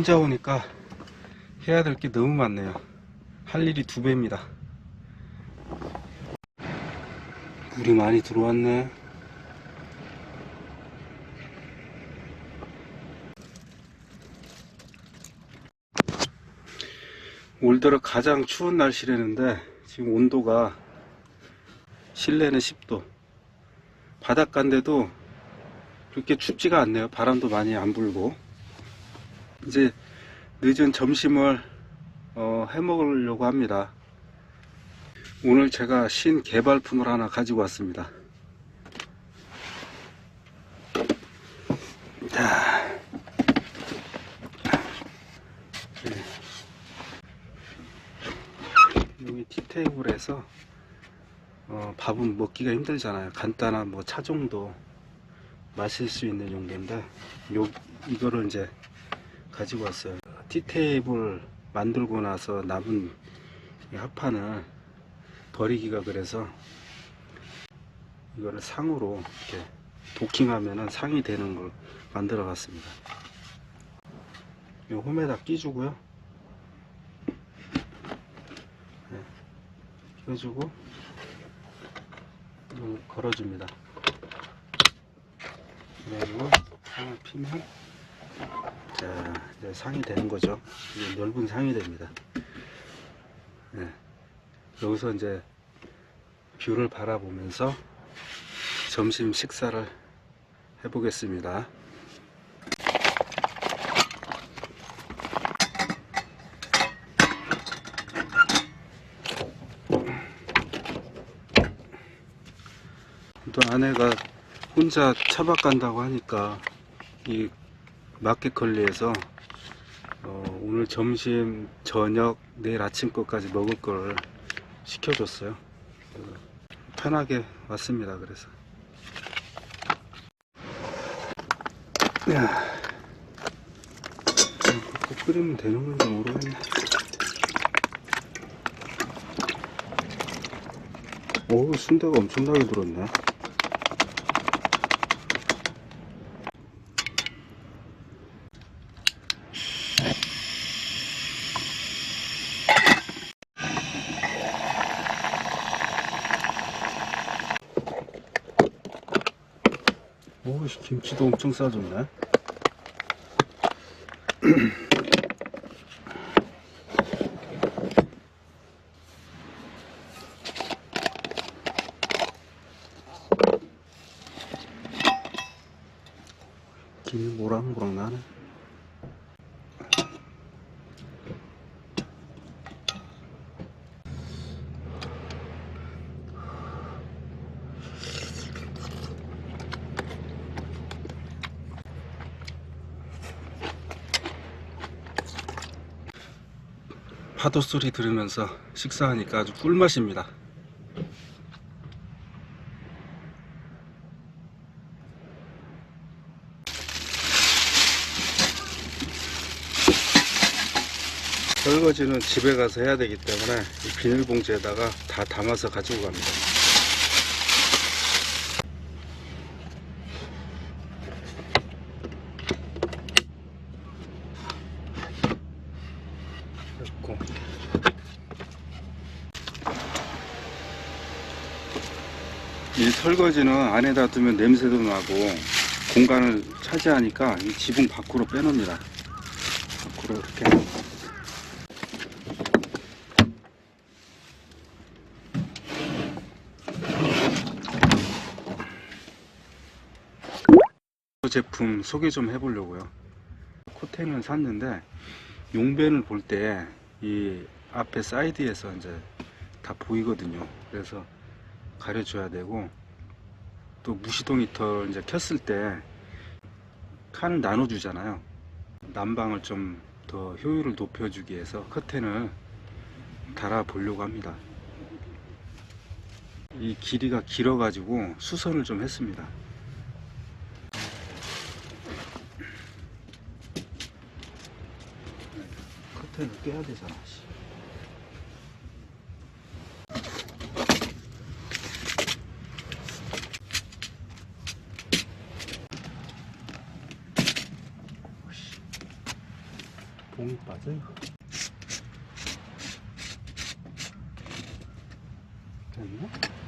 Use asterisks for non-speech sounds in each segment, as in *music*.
혼자 오니까 해야 될 게 너무 많네요. 할 일이 두 배입니다. 물이 많이 들어왔네. 올 들어 가장 추운 날씨라는데 지금 온도가 실내는 10도 바닷가인데도 그렇게 춥지가 않네요 바람도 많이 안 불고 이제 늦은 점심을 어, 해 먹으려고 합니다. 오늘 제가 신개발품을 하나 가지고 왔습니다. 자. 여기 티테이블에서 어, 밥은 먹기가 힘들잖아요. 간단한 뭐 차 정도 마실 수 있는 용도인데 요 이거를 이제 가지고 왔어요. 티테이블 만들고 나서 남은 이 합판을 버리기가 그래서 이거를 상으로 이렇게 도킹하면은 상이 되는 걸 만들어 봤습니다. 요 홈에다 끼주고요. 해주고 이걸 걸어줍니다. 그래가지고 상을 피면 자 이제 상이 되는 거죠. 이제 넓은 상이 됩니다. 네. 여기서 이제 뷰를 바라보면서 점심 식사를 해보겠습니다. 또 아내가 혼자 차박 간다고 하니까 이 마켓컬리에서 어, 오늘 점심, 저녁, 내일 아침 것까지 먹을 걸 시켜줬어요. 편하게 왔습니다. 그래서. 야, 꼭 끓이면 되는 건지 모르겠네. 오, 순대가 엄청나게 들었네. 오, 씨, 김치도 엄청 싸졌네. 김이 모락모락 나네. 파도 소리 들으면서 식사하니까 아주 꿀맛입니다. 설거지는 집에 가서 해야 되기 때문에 이 비닐봉지에다가 다 담아서 가지고 갑니다. 됐고. 이 설거지는 안에다 두면 냄새도 나고 공간을 차지하니까 이 지붕 밖으로 빼놓습니다. 밖으로 이렇게 제품 소개 좀 해보려고요. 코텐을 샀는데 용변을 볼 때 이 앞에 사이드에서 이제 다 보이거든요. 그래서 가려줘야 되고 또 무시동 히터 이제 켰을 때 칸을 나눠주잖아요. 난방을 좀 더 효율을 높여주기 위해서 커튼을 달아 보려고 합니다. 이 길이가 길어 가지고 수선을 좀 했습니다. 커튼을 껴야 되잖아. 씨. 맞아요. 됐나?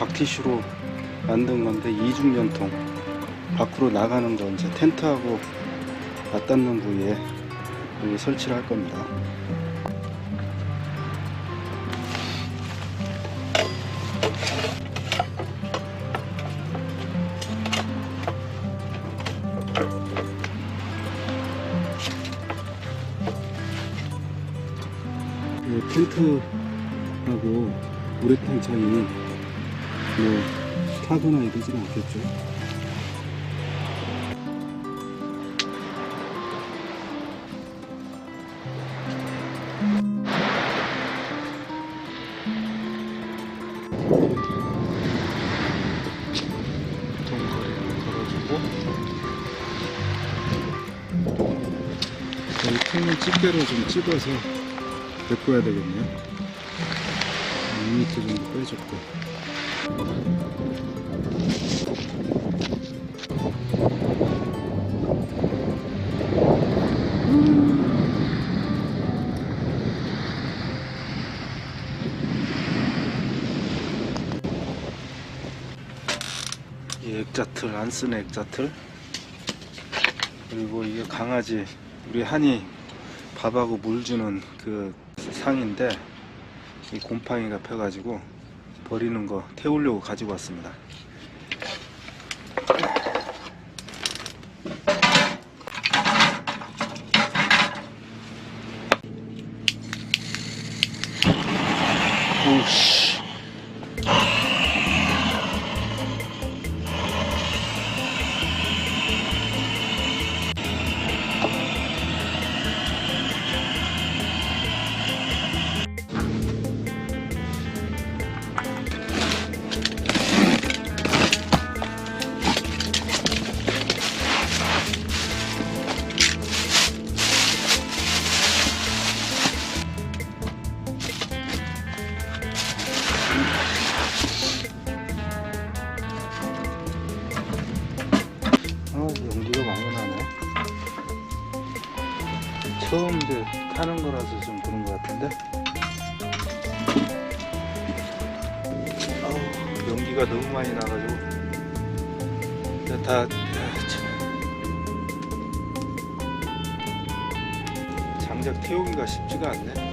각티슈로 만든 건데 이중 연통 밖으로 나가는 거 이제 텐트하고 맞닿는 부위에 여기 설치를 할 겁니다. 이 텐트하고 우레탄 차이는 뭐 타거나 이러진 않겠죠. 통은 집게로 좀 찍어서 메꿔야 되겠네요. 2m 정도 빼줬고 이 액자틀 안 쓰는 액자틀. 그리고 이게 강아지 우리 한이 밥하고 물 주는 그 상인데 이 곰팡이가 펴가지고 버리는 거 태우려고 가지고 왔습니다. 오씨. 장작 태우기가 쉽지가 않네.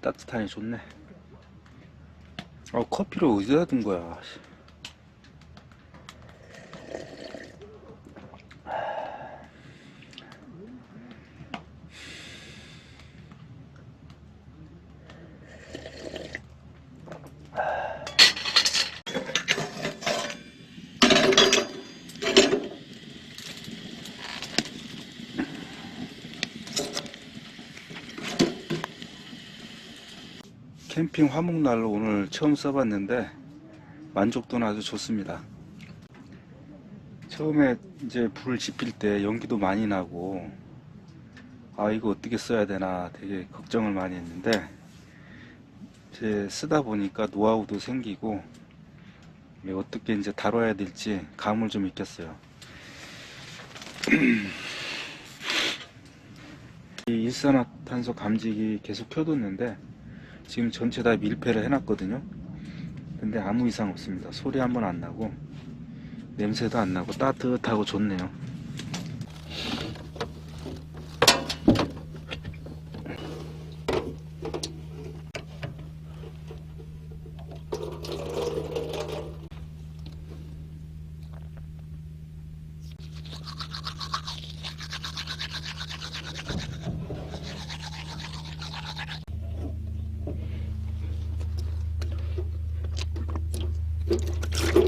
따뜻하니 좋네. 어, 커피를 어디다 둔 거야? 캠핑 화목난로 오늘 처음 써봤는데 만족도는 아주 좋습니다. 처음에 이제 불을 지필 때 연기도 많이 나고 아 이거 어떻게 써야 되나 되게 걱정을 많이 했는데 이제 쓰다 보니까 노하우도 생기고 어떻게 이제 다뤄야 될지 감을 좀 익혔어요. *clears throat* 이 일산화탄소 감지기 계속 켜뒀는데 지금 전체 다 밀폐를 해놨거든요. 근데 아무 이상 없습니다. 소리 한번 안 나고 냄새도 안 나고 따뜻하고 좋네요.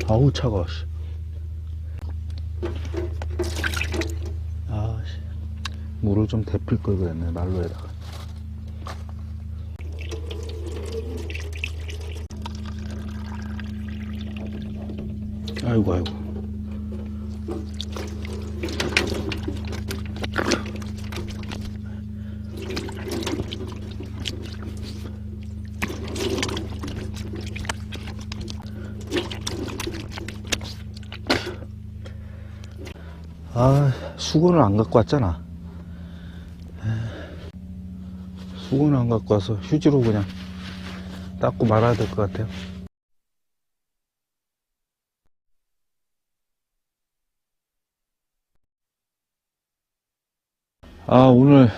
아우 차가워. 씨. 아, 씨. 물을 좀 데필 걸 그랬네 난로에다가. 아이고 아이고. 아, 수건을 안 갖고 왔잖아. 수건을 안 갖고 와서 휴지로 그냥 닦고 말아야 될 것 같아요. 아, 오늘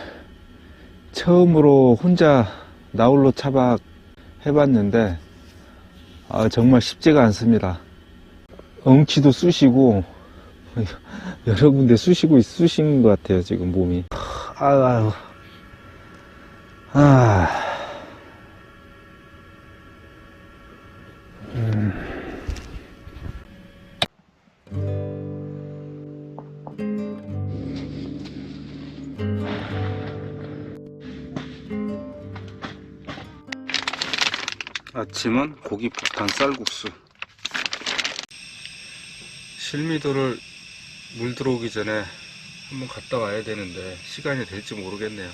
처음으로 혼자 나홀로 차박 해봤는데, 아, 정말 쉽지가 않습니다. 엉치도 쑤시고, *laughs* 여러 군데 쑤시고 있, 쑤신 것 같아요, 지금 몸이. 아유, 아유. 아. 음. 아침은 고기 폭탄 쌀국수. 실미도를 물 들어오기 전에 한번 갔다 와야 되는데 시간이 될지 모르겠네요.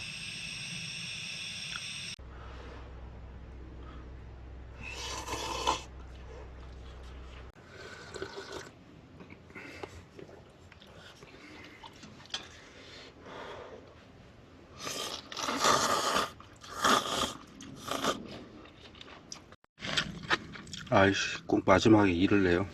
아이씨, 꼭 마지막에 일을 내요.